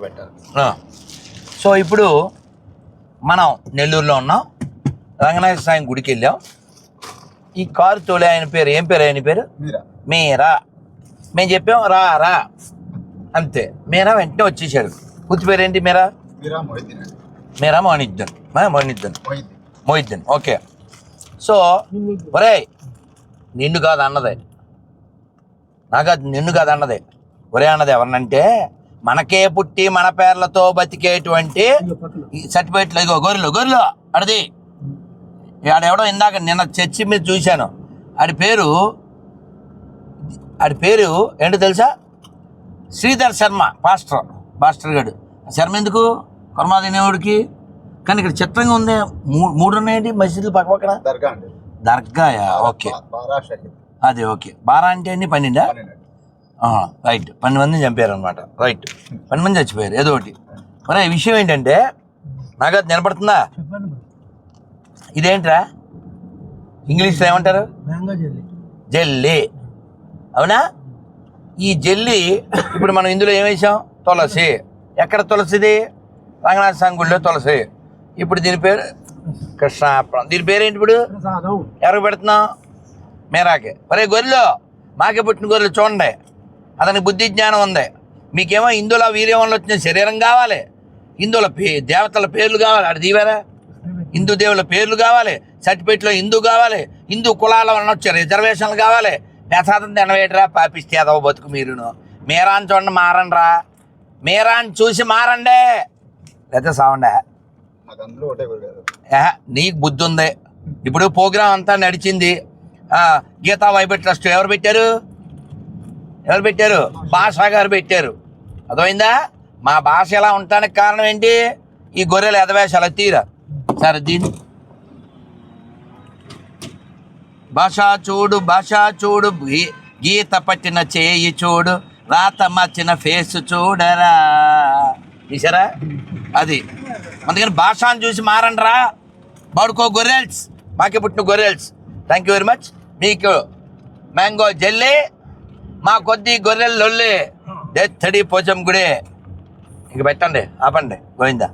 పెట్టాలి ఆ. సో ఇప్పుడు మనం నెల్లూరులో ఉన్నాం. రంగనాథ స్వామి గుడికి వెళ్ళాం. ఈ కారు తోలే ఆయన పేరు ఏం పేరు ఆయన పేరు? మీరా. మీరా. మేము చెప్పాం రా రా. అంతే. మీరా వెంటనే వచ్చేసాడు పూర్తి పేరు ఏంటి మీరా మీరా మోనిద్దన్ మోనిద్దన్ మోయిద్దన్ ఓకే. సో ఒరే నిన్ను కాదు అన్నదే. నాకు నిన్ను కాదు అన్నదే. ఒరే అన్నది ఎవరినంటే మనకే పుట్టి మన పేర్లతో బతికేటువంటి సర్టిఫికేట్లు ఇగో గొర్రెలు గొర్రెలు అడిది ఆడెవడో ఇందాక నిన్న చర్చి మీద చూశాను. ఆడి పేరు ఆడి పేరు ఏంటో తెలుసా? శ్రీధర్ శర్మ పాస్టర్ పాస్టర్ గారు శర్మ ఎందుకు? కొరమాదినేవుడికి కానీ ఇక్కడ చిత్రంగా ఉంది మూ- మూడు ఉన్నాయండి మసీదులు పక్క పక్కన దర్గా దర్గాయా? ఓకే. అదే ఓకే. బారా అంటే అండి పన్నెండా. రైట్ పన్నెండు మందిని చంపారు అనమాట రైట్ పన్నెండు మంది చచ్చిపోయారు. ఏదో ఒకటి. మరి విషయం ఏంటంటే నాకు అది నిలబడుతుందా ఇదేంట్రా? ఇంగ్లీష్లో ఏమంటారు? జెల్లీ. అవునా? ఈ జెల్లీ ఇప్పుడు మనం ఇందులో ఏం వేసాం? తులసి. ఎక్కడ తులసిది? రంగనాథ గుడిలో తులసి. ఇప్పుడు దీని పేరు కృష్ణాపురం. దీని పేరేంటి ఇప్పుడు? ఎవరికి పెడుతున్నాం? మేరాకే. ఒరే గొర్రెలు మాకే పుట్టిన గొర్రెలు చూడండి. అతనికి బుద్ధి జ్ఞానం ఉంది. మీకేమో హిందువుల వీర్యంలో వచ్చిన శరీరం కావాలి. హిందువుల పే దేవతల పేర్లు కావాలి. అది దీవారా? హిందూ దేవుల పేర్లు కావాలి. సర్టిఫికేట్లో హిందూ కావాలి. హిందూ కులాల వలన వచ్చే రిజర్వేషన్లు కావాలి. ప్రసాదం తినవేటరా పాపిస్తే అదవ బతుకు మీరును. మీరాని చూడండి మారండ్రా. మీరాని చూసి మారండి. లేదా సావండే? నీకు బుద్ధి ఉంది. ఇప్పుడు ప్రోగ్రాం అంతా నడిచింది. గీతా వైబర్ ట్రస్ట్ ఎవరు పెట్టారు? ఎవరు పెట్టారు? భాషా గారు పెట్టారు. అర్థమైందా? మా భాష ఎలా ఉండటానికి కారణం ఏంటి? ఈ గొర్రెలు ఎదవేశాల తీరా. సరే దీని భాష చూడు భాష చూడు గీత పట్టిన చేయి చూడు రాత మచ్చిన ఫేస్ చూడరా. చూసారా అది. అందుకని భాషను చూసి మారండిరా. బాడుకో గొర్రెల్స్. మాకి పుట్టిన గొర్రెల్స్. థ్యాంక్ యూ వెరీ మచ్ మీకు మ్యాంగో జెల్లీ మా కొద్ది గొర్రెలు లొల్లి దెత్తడి పోచం గుడి ఇక పెట్టండి ఆపండి గోవిందా.